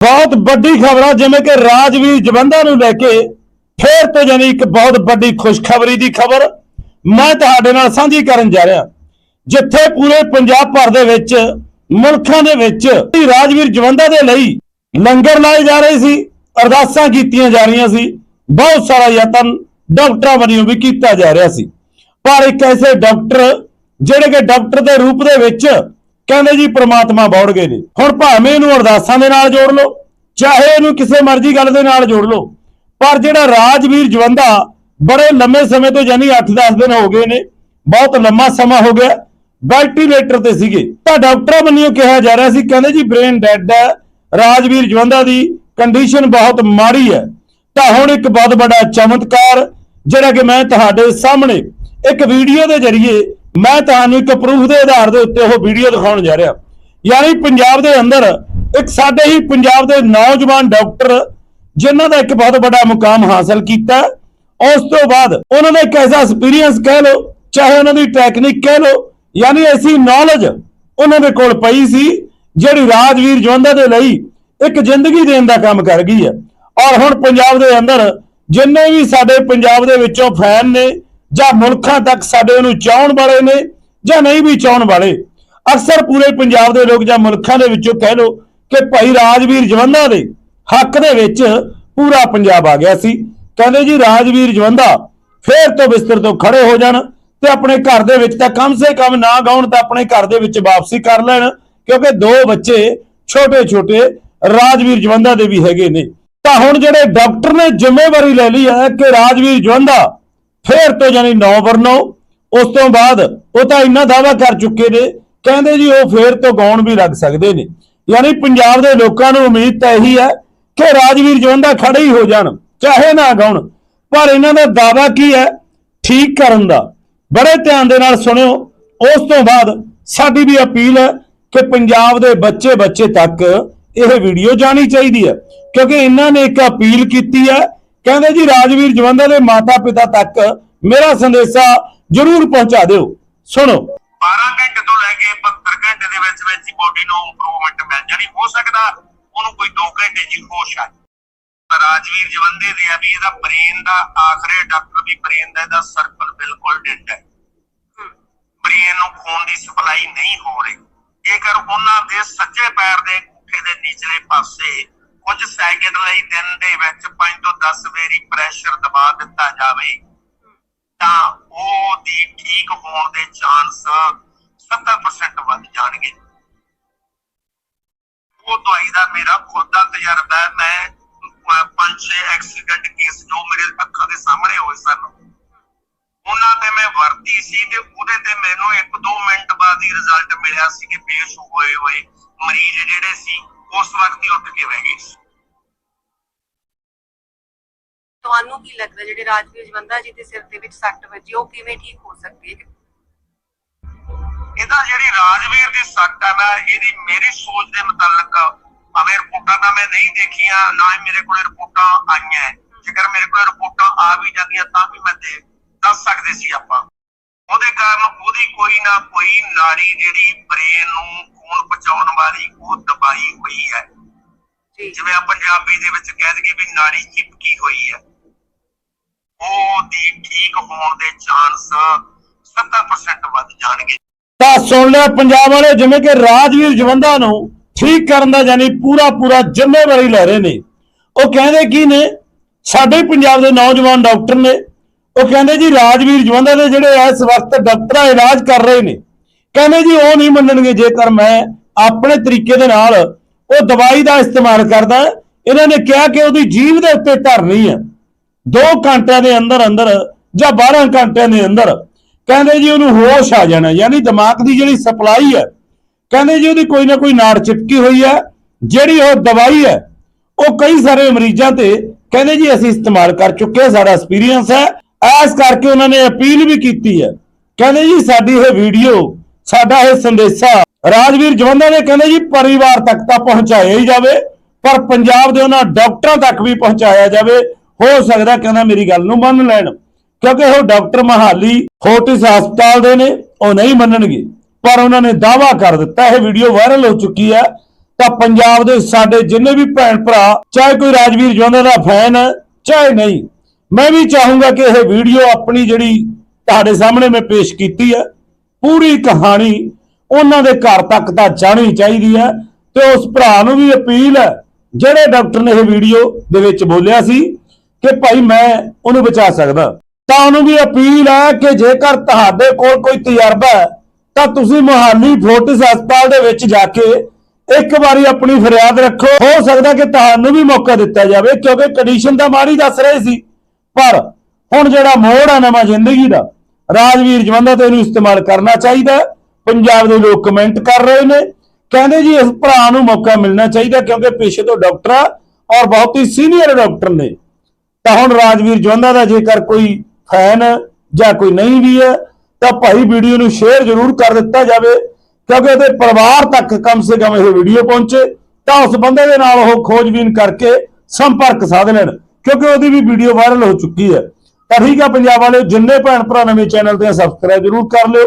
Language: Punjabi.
ਬਹੁਤ ਵੱਡੀ ਖਬਰ ਆ, ਜਿਵੇਂ ਕਿ ਰਾਜਵੀਰ ਜਵੰਦਾ ਨੂੰ ਲੈ ਕੇ ਫੇਰ ਤੋਂ ਜਾਨੀ ਇੱਕ ਬਹੁਤ ਵੱਡੀ ਖੁਸ਼ਖਬਰੀ ਦੀ ਖਬਰ ਮੈਂ ਤੁਹਾਡੇ ਨਾਲ ਸਾਂਝੀ ਕਰਨ ਜਾ ਰਿਹਾ। ਜਿੱਥੇ ਪੂਰੇ ਪੰਜਾਬ ਭਰ ਦੇ ਵਿੱਚ, ਮੁਲਕਾਂ ਦੇ ਵਿੱਚ ਰਾਜਵੀਰ ਜਵੰਦਾ ਦੇ ਲਈ ਲੰਗਰ ਲਾਏ ਜਾ ਰਹੇ ਸੀ, ਅਰਦਾਸਾਂ ਕੀਤੀਆਂ ਜਾ ਰਹੀਆਂ ਸੀ, ਬਹੁਤ ਸਾਰਾ ਯਤਨ ਡਾਕਟਰਾਂ ਵੱਲੋਂ ਵੀ ਕੀਤਾ ਜਾ ਰਿਹਾ ਸੀ। ਪਰ ਇੱਕ ਐਸੇ ਡਾਕਟਰ, ਜਿਹੜੇ ਕਿ ਡਾਕਟਰ ਦੇ ਰੂਪ ਦੇ ਵਿੱਚ ਕਹਿੰਦੇ ਜੀ ਪ੍ਰਮਾਤਮਾ ਬੌੜ ਗਏ ਨੇ ਹੁਣ ਭਾਵੇਂ ਇਹਨੂੰ ਅਰਦਾਸਾਂ ਦੇ ਨਾਲ ਜੋੜ ਲਓ, ਚਾਹੇ ਇਹਨੂੰ ਕਿਸੇ ਮਰਜ਼ੀ ਗੱਲ ਦੇ ਨਾਲ ਜੋੜ ਲਓ, ਪਰ ਜਿਹੜਾ ਰਾਜਵੀਰ ਜਵੰਦਾ ਬੜੇ ਲੰਮੇ ਸਮੇਂ ਤੋਂ ਯਾਨੀ 8-10 ਦਿਨ ਹੋ ਗਏ ਨੇ, ਬਹੁਤ ਲੰਮਾ ਸਮਾਂ ਹੋ ਗਿਆ ਵੈਂਟੀਲੇਟਰ ਤੇ ਸੀਗੇ। ਤਾਂ ਡਾਕਟਰਾਂ ਵੱਲੋਂ ਕਿਹਾ ਜਾ ਰਿਹਾ ਸੀ, ਕਹਿੰਦੇ ਜੀ ਬ੍ਰੇਨ ਡੈਡ ਹੈ, ਰਾਜਵੀਰ ਜਵੰਦਾ ਦੀ ਕੰਡੀਸ਼ਨ ਬਹੁਤ ਮਾੜੀ ਹੈ। ਤਾਂ ਹੁਣ ਇੱਕ ਬਹੁਤ ਵੱਡਾ ਚਮਤਕਾਰ, ਜਿਹੜਾ ਕਿ ਮੈਂ ਤੁਹਾਡੇ ਸਾਹਮਣੇ ਇੱਕ ਵੀਡੀਓ ਦੇ ਜ਼ਰੀਏ ਮੈਂ ਤੁਹਾਨੂੰ ਇੱਕ ਪ੍ਰੂਫ ਦੇ ਆਧਾਰ ਦੇ ਉੱਤੇ ਉਹ ਵੀਡੀਓ ਦਿਖਾਉਣ ਜਾ ਰਿਹਾ। ਯਾਨੀ ਪੰਜਾਬ ਦੇ ਅੰਦਰ ਇੱਕ ਸਾਡੇ ਹੀ ਪੰਜਾਬ ਦੇ ਨੌਜਵਾਨ ਡਾਕਟਰ ਜਿਨ੍ਹਾਂ ਦਾ ਇੱਕ ਬਹੁਤ ਵੱਡਾ ਮੁਕਾਮ ਹਾਸਲ ਕੀਤਾ, ਉਸ ਤੋਂ ਬਾਅਦ ਉਹਨਾਂ ਦਾ ਇੱਕ ਐਸਾ ਐਕਸਪੀਰੀਅੰਸ ਕਹਿ ਲਓ, ਚਾਹੇ ਉਹਨਾਂ ਦੀ ਟੈਕਨੀਕ ਕਹਿ ਲਓ, ਯਾਨੀ ਐਸੀ ਨੌਲੇਜ ਉਹਨਾਂ ਦੇ ਕੋਲ ਪਈ ਸੀ, ਜਿਹੜੀ ਰਾਜਵੀਰ ਜਵੰਦਾ ਦੇ ਲਈ ਇੱਕ ਜ਼ਿੰਦਗੀ ਦੇਣ ਦਾ ਕੰਮ ਕਰ ਗਈ ਹੈ। ਔਰ ਹੁਣ ਪੰਜਾਬ ਦੇ ਅੰਦਰ ਜਿੰਨੇ ਵੀ ਸਾਡੇ ਪੰਜਾਬ ਦੇ ਵਿੱਚੋਂ ਫੈਨ ਨੇ ਜਾਂ ਮੁਲਕਾਂ ਤੱਕ ਸਾਡੇ ਨੂੰ ਚਾਹਣ ਵਾਲੇ ਨੇ ਜਾਂ ਨਹੀਂ ਵੀ ਚਾਹਣ ਵਾਲੇ। ਅਕਸਰ ਪੂਰੇ ਪੰਜਾਬ ਦੇ ਲੋਕ ਜਾਂ ਮੁਲਕਾਂ ਦੇ ਵਿੱਚੋਂ ਕਹਿ ਲਓ ਕਿ ਭਾਈ ਰਾਜਵੀਰ ਜਵੰਦਾ ਦੇ ਹੱਕ ਦੇ ਵਿੱਚ ਪੂਰਾ ਪੰਜਾਬ ਆ ਗਿਆ ਸੀ। ਕਹਿੰਦੇ ਜੀ, ਰਾਜਵੀਰ ਜਵੰਦਾ ਫੇਰ ਤੋਂ ਬਿਸਤਰ ਤੋਂ ਖੜੇ ਹੋ ਜਾਣ ਤੇ ਆਪਣੇ ਘਰ ਦੇ ਵਿੱਚ ਤਾਂ ਕਮ ਸੇ ਕਮ ਨਾ ਗਾਉਣ ਤਾਂ ਆਪਣੇ ਘਰ ਦੇ ਵਿੱਚ ਵਾਪਸੀ ਕਰ ਲੈਣ, ਕਿਉਂਕਿ ਦੋ ਬੱਚੇ ਛੋਟੇ ਛੋਟੇ ਰਾਜਵੀਰ ਜਵੰਦਾ ਦੇ ਵੀ ਹੈਗੇ ਨੇ। ਤਾਂ ਹੁਣ ਜਿਹੜੇ ਡਾਕਟਰ ਨੇ ਜ਼ਿੰਮੇਵਾਰੀ ਲੈ ਲਈ ਹੈ ਕਿ ਰਾਜਵੀਰ ਜਵੰਦਾ ਫੇਰ ਤੋਂ ਯਾਨੀ 9 ਵਰਨੋ, ਉਸ ਤੋਂ ਬਾਅਦ ਉਹ ਤਾਂ ਇੰਨਾ ਦਾਵਾ ਕਰ ਚੁੱਕੇ ਨੇ, ਕਹਿੰਦੇ ਜੀ ਉਹ ਫੇਰ ਤੋਂ ਗਾਉਣ ਵੀ ਲੱਗ ਸਕਦੇ ਨੇ। ਯਾਨੀ ਪੰਜਾਬ ਦੇ ਲੋਕਾਂ ਨੂੰ ਉਮੀਦ ਤਾਂ ਇਹੀ ਹੈ ਕਿ ਰਾਜਵੀਰ ਜਵੰਦਾ ਖੜੇ ਹੀ ਹੋ ਜਾਣ, ਚਾਹੇ ਨਾ ਗਾਉਣ। ਪਰ ਇਹਨਾਂ ਦਾ ਦਾਵਾ ਕੀ ਹੈ? ਠੀਕ ਕਰਨ ਦਾ। ਬੜੇ ਧਿਆਨ ਦੇ ਨਾਲ ਸੁਣਿਓ, ਉਸ ਤੋਂ ਬਾਅਦ ਸਾਡੀ ਵੀ ਅਪੀਲ ਹੈ ਕਿ ਪੰਜਾਬ ਦੇ ਬੱਚੇ ਬੱਚੇ ਤੱਕ ਇਹ ਵੀਡੀਓ ਜਾਣੀ ਚਾਹੀਦੀ ਹੈ। ਕਿਉਂਕਿ ਇਹਨਾਂ ਨੇ ਇੱਕ ਅਪੀਲ ਕੀਤੀ ਹੈ ਕਹਿੰਦੇ ਜੀ ਰਾਜਵੀਰ ਜਵੰਦਾ ਦੇ ਮਾਤਾ ਪਿਤਾ ਤੱਕ ਮੇਰਾ ਸੰਦੇਸ਼ਾ ਜ਼ਰੂਰ ਪਹੁੰਚਾ ਦਿਓ। ਸੁਣੋ। 12 ਘੰਟੇ ਤੋਂ ਲੈ ਕੇ 72 ਘੰਟੇ ਦੇ ਵਿੱਚ ਵਿੱਚ ਹੀ ਬੋਡੀ ਨੂੰ ਇੰਪਰੂਵਮੈਂਟ ਮਿਲ ਜਾਣੀ। ਹੋ ਸਕਦਾ ਉਹਨੂੰ ਕੋਈ 2 ਘੰਟੇ ਜੀ ਹੋਸ਼ ਆ ਰਾਜਵੀਰ ਜਵੰਦੇ ਦੇ ਆ ਵੀ ਇਹਦਾ ਬ੍ਰੇਨ ਦਾ ਆਖਰੇ ਡਾਕਟਰ ਵੀ ਬ੍ਰੇਨ ਦਾ, ਇਹਦਾ ਸਰਕਲ ਬਿਲਕੁਲ ਡਿੱਟ ਹੈ। ਬ੍ਰੇਨ ਨੂੰ ਖੂਨ ਦੀ ਸਪਲਾਈ ਨਹੀਂ ਹੋ ਰਹੀ। ਜੇਕਰ ਉਹਨਾਂ ਦੇ ਸੱਜੇ ਪੈਰ ਦੇ ਅੰਗੂਠੇ ਦੇ ਨਿਚਲੇ ਪਾਸੇ ਕੁਝ ਸੈਕਿੰਡ ਲਈ ਦਿਨ ਦੇ ਵਿੱਚ 5 ਤੋਂ 10 ਵਾਰੀ ਪ੍ਰੈਸ਼ਰ ਦਬਾ ਦਿੱਤਾ ਜਾਵੇ, ਤਾਂ ਉਹ ਦੀ ਠੀਕ ਹੋਣ ਦੇ ਚਾਂਸ 70% ਵੱਧ ਜਾਣਗੇ। ਉਹ ਦਵਾਈ ਦਾ ਮੇਰਾ ਖੁਦ ਦਾ ਤਜਰਬਾ ਹੈ, ਮੈਂ ਪੰਜ ਛੇ ਐਕਸੀਡੈਂਟ ਕੇਸ ਜੋ ਮੇਰੇ ਅੱਖਾਂ ਦੇ ਸਾਹਮਣੇ ਹੋਏ ਸਨ, ਉਹਨਾਂ ਤੇ ਮੈਂ ਵਰਤੀ ਸੀ ਤੇ ਉਹਦੇ ਤੇ ਮੈਨੂੰ 1-2 ਮਿੰਟ ਬਾਅਦ ਹੀ ਰਿਜ਼ਲਟ ਮਿਲਿਆ ਸੀ ਕਿ ਬੇਹੋਸ਼ ਹੋਏ ਹੋਏ ਮਰੀਜ਼ ਜਿਹੜੇ ਸੀ ਉਸ ਵਕਤ ਹੀ ਉੱਠ ਕੇ ਬਹਿ ਗਏ ਸੀ। ਤੁਹਾਨੂੰ ਕੀ ਲੱਗਦਾ ਜਿਹੜੇ ਰਾਜਵੀਰ ਜਵੰਦਾ ਜੀ ਦੇ ਸਿਰ ਦੇ ਵਿੱਚ ਸੱਟ ਵੱਜੀ ਉਹ ਕਿਵੇਂ ਠੀਕ ਹੋ ਸਕਦੀ ਹੈ? ਇਹਦਾ ਜਿਹੜੀ ਰਾਜਵੀਰ ਦੀ ਸੱਟ ਹੈ ਨਾ ਇਹਦੀ ਮੇਰੀ ਸੋਚ ਦੇ ਮੁਤਾਲਕ ਭਾਵੇਂ ਰਿਪੋਰਟਾਂ ਤਾਂ ਮੈਂ ਨਹੀਂ ਦੇਖੀਆਂ ਨਾ ਹੀ ਮੇਰੇ ਕੋਲ ਰਿਪੋਰਟਾਂ ਆਈਆਂ। ਜੇਕਰ ਮੇਰੇ ਕੋਲ ਰਿਪੋਰਟਾਂ ਆ ਵੀ ਜਾਂਦੀਆਂ ਤਾਂ ਵੀ ਮੈਂ ਦੇ ਦੱਸ ਸਕਦੇ ਸੀ ਆਪਾਂ। ਉਹਦੇ ਕਾਰਨ ਉਹਦੀ ਕੋਈ ਨਾ ਕੋਈ ਨਾੜੀ ਜਿਹੜੀ ਬ੍ਰੇਨ ਨੂੰ ਖੂਨ ਪਹੁੰਚਾਉਣ ਜਿਵੇਂ ਆ ਪੰਜਾਬੀ ਦੇ ਵਿੱਚ ਕਹਿ ਦਈਏ ਵੀ ਨਾੜੀ ਚਿਪਕੀ ਹੋਈ ਹੈ। ਉਹ ਦੀ ਠੀਕ ਹੋਣ ਦੇ ਚਾਂਸ 70% ਵੱਧ ਜਾਣਗੇ। ਤਾਂ ਸੁਣ ਲਿਆ ਪੰਜਾਬ ਵਾਲੇ ਜਿਵੇਂ ਕਿ ਰਾਜਵੀਰ ਜਵੰਦਾ ਨੂੰ ਠੀਕ ਕਰਨ ਦਾ ਯਾਨੀ ਪੂਰਾ ਪੂਰਾ ਜ਼ਿੰਮੇਵਾਰੀ ਲੈ ਰਹੇ ਨੇ। ਉਹ ਕਹਿੰਦੇ ਕੀ ਨੇ? ਸਾਡੇ ਪੰਜਾਬ ਦੇ ਨੌਜਵਾਨ ਡਾਕਟਰ ਨੇ। ਉਹ ਕਹਿੰਦੇ ਜੀ, ਰਾਜਵੀਰ ਜਵੰਦਾ ਦੇ ਜਿਹੜੇ ਇਸ ਵਕਤ ਡਾਕਟਰਾਂ ਇਲਾਜ ਕਰ ਰਹੇ ਨੇ। ਕਹਿੰਦੇ ਜੀ, ਉਹ ਨਹੀਂ ਮੰਨਣਗੇ ਜੇਕਰ ਮੈਂ ਆਪਣੇ ਤਰੀਕੇ ਦੇ ਨਾਲ ਉਹ ਦਵਾਈ ਦਾ ਇਸਤੇਮਾਲ ਕਰਦਾ ਇਹਨਾਂ ਨੇ ਕਿਹਾ ਕਿ ਉਹਦੀ ਜੀਵ ਦੇ ਉੱਤੇ ਧਰਨੀ ਹੈ। 2 ਘੰਟਿਆਂ ਦੇ ਅੰਦਰ ਅੰਦਰ ਜਾਂ 12 ਘੰਟਿਆਂ ਦੇ ਅੰਦਰ ਕਹਿੰਦੇ ਜੀ ਉਹਨੂੰ ਹੋਸ਼ ਆ ਜਾਣਾ ਯਾਨੀ ਦਿਮਾਗ ਦੀ ਜਿਹੜੀ ਸਪਲਾਈ ਹੈ, ਕਹਿੰਦੇ ਜੀ ਉਹਦੀ ਕੋਈ ਨਾ ਕੋਈ ਨਾੜ ਚਿਪਕੀ ਹੋਈ ਹੈ। ਜਿਹੜੀ ਉਹ ਦਵਾਈ ਹੈ, ਉਹ ਕਈ ਸਾਰੇ ਮਰੀਜ਼ਾਂ ਤੇ ਕਹਿੰਦੇ ਜੀ ਅਸੀਂ ਇਸਤੇਮਾਲ ਕਰ ਚੁੱਕੇ ਸਾਡਾ ਐਕਸਪੀਰੀਅੰਸ ਹੈ। ਐਸ ਕਰਕੇ ਉਹਨਾਂ ਨੇ ਅਪੀਲ ਵੀ ਕੀਤੀ ਹੈ। ਕਹਿੰਦੇ ਜੀ ਸਾਡੀ ਇਹ ਵੀਡੀਓ ਸਾਡਾ ਇਹ ਸੰਦੇਸ਼ਾ ਰਾਜਵੀਰ ਜਵੰਦਾ ਨੇ ਕਹਿੰਦੇ ਜੀ, ਪਰਿਵਾਰ ਤੱਕ ਤਾਂ ਪਹੁੰਚਾਇਆ ਹੀ ਜਾਵੇ, ਪਰ ਪੰਜਾਬ ਦੇ ਉਹਨਾਂ ਡਾਕਟਰਾਂ ਤੱਕ ਵੀ ਪਹੁੰਚਾਇਆ ਜਾਵੇ, ਹੋ ਸਕਦਾ ਕਹਿੰਦਾ ਮੇਰੀ ਗੱਲ ਨੂੰ ਮੰਨ ਲੈਣ, ਕਿਉਂਕਿ ਉਹ ਡਾਕਟਰ ਮਹਾਲੀ ਫੋਰਟਿਸ ਹਸਪਤਾਲ ਦੇ ਨੇ, ਉਹ ਨਹੀਂ ਮੰਨਣਗੇ, ਪਰ ਉਹਨਾਂ ਨੇ ਦਾਵਾ ਕਰ ਦਿੱਤਾ, ਇਹ ਵੀਡੀਓ ਵਾਇਰਲ ਹੋ ਚੁੱਕੀ ਹੈ, ਤਾਂ ਪੰਜਾਬ ਦੇ ਸਾਡੇ ਜਿੰਨੇ ਵੀ ਭੈਣ ਭਰਾ, ਚਾਹੇ ਕੋਈ ਰਾਜਵੀਰ ਜਵੰਦਾ ਦਾ ਫੈਨ ਹੈ, ਚਾਹੇ ਨਹੀਂ, ਮੈਂ ਵੀ ਚਾਹੂੰਗਾ ਕਿ ਇਹ ਵੀਡੀਓ ਆਪਣੀ ਜਿਹੜੀ ਤੁਹਾਡੇ ਸਾਹਮਣੇ ਮੈਂ ਪੇਸ਼ ਕੀਤੀ ਹੈ, ਪੂਰੀ ਕਹਾਣੀ ਉਹਨਾਂ ਦੇ ਘਰ ਤੱਕ ਤਾਂ ਜਾਣੀ ਚਾਹੀਦੀ ਹੈ ਤੇ ਉਸ ਭਰਾ ਨੂੰ ਵੀ ਅਪੀਲ ਹੈ, ਜਿਹੜੇ ਡਾਕਟਰ ਨੇ ਇਹ ਵੀਡੀਓ ਦੇ ਵਿੱਚ ਬੋਲਿਆ ਸੀ ਕਿ ਭਾਈ ਮੈਂ ਉਹਨੂੰ ਬਚਾ ਸਕਦਾ। ਤਾਂ ਉਹਨੂੰ ਵੀ ਅਪੀਲ ਹੈ ਕਿ ਜੇਕਰ ਤੁਹਾਡੇ ਕੋਲ ਕੋਈ ਤਜਰਬਾ ਹੈ, ਤਾਂ ਤੁਸੀਂ ਮੁਹਾਲੀ ਫੋਰਟਿਸ ਹਸਪਤਾਲ ਦੇ ਵਿੱਚ ਜਾ ਕੇ ਇੱਕ ਵਾਰੀ ਆਪਣੀ ਫਰਿਆਦ ਰੱਖੋ। ਹੋ ਸਕਦਾ ਕਿ ਤੁਹਾਨੂੰ ਵੀ ਮੌਕਾ ਦਿੱਤਾ ਜਾਵੇ, ਕਿਉਂਕਿ ਕੰਡੀਸ਼ਨ ਤਾਂ ਮਾੜੀ ਦੱਸ ਰਹੇ ਸੀ। ਪਰ ਹੁਣ ਜਿਹੜਾ ਮੋੜ ਆ ਨਵਾਂ ਜ਼ਿੰਦਗੀ ਦਾ, ਰਾਜਵੀਰ ਜਵੰਦਾ ਤੇ ਇਹਨੂੰ ਇਸਤੇਮਾਲ ਕਰਨਾ ਚਾਹੀਦਾ ਪੰਜਾਬ ਦੇ ਲੋਕ ਕਮੈਂਟ ਕਰ ਰਹੇ ਨੇ। ਕਹਿੰਦੇ ਜੀ, ਇਸ ਭਰਾ ਨੂੰ ਮੌਕਾ ਮਿਲਣਾ ਚਾਹੀਦਾ ਕਿਉਂਕਿ ਪੇਸ਼ੇ ਤੋਂ ਡਾਕਟਰ ਆ ਔਰ ਬਹੁਤ ਹੀ ਸੀਨੀਅਰ ਡਾਕਟਰ ਨੇ। ਤਾਂ ਹੁਣ ਰਾਜਵੀਰ ਜਵੰਦਾ ਦਾ ਜੇਕਰ ਕੋਈ ਫੈਨ ਜਾਂ ਕੋਈ ਨਹੀਂ ਵੀ ਹੈ, ਤਾਂ ਭਾਈ ਵੀਡੀਓ ਨੂੰ ਸ਼ੇਅਰ ਜ਼ਰੂਰ ਕਰ ਦਿੱਤਾ ਜਾਵੇ ਕਿਉਂਕਿ ਉਹਦੇ ਪਰਿਵਾਰ ਤੱਕ ਕਮ ਸੇ ਕਮ ਇਹ ਵੀਡੀਓ ਪਹੁੰਚੇ। ਤਾਂ ਉਸ ਬੰਦੇ ਦੇ ਨਾਲ ਉਹ ਖੋਜਬੀਨ ਕਰਕੇ ਸੰਪਰਕ ਸਾਧ ਲੈਣ, ਕਿਉਂਕਿ ਉਹਦੀ ਵੀ ਵੀਡੀਓ ਵਾਇਰਲ ਹੋ ਚੁੱਕੀ ਹੈ। ਤਾਂ ਠੀਕ ਆ, ਪੰਜਾਬ ਵਾਲੇ ਜਿੰਨੇ ਭੈਣ ਭਰਾ ਨਵੇਂ ਚੈਨਲ ਤੇ ਸਬਸਕ੍ਰਾਈਬ ਜ਼ਰੂਰ ਕਰ ਲਿਓ।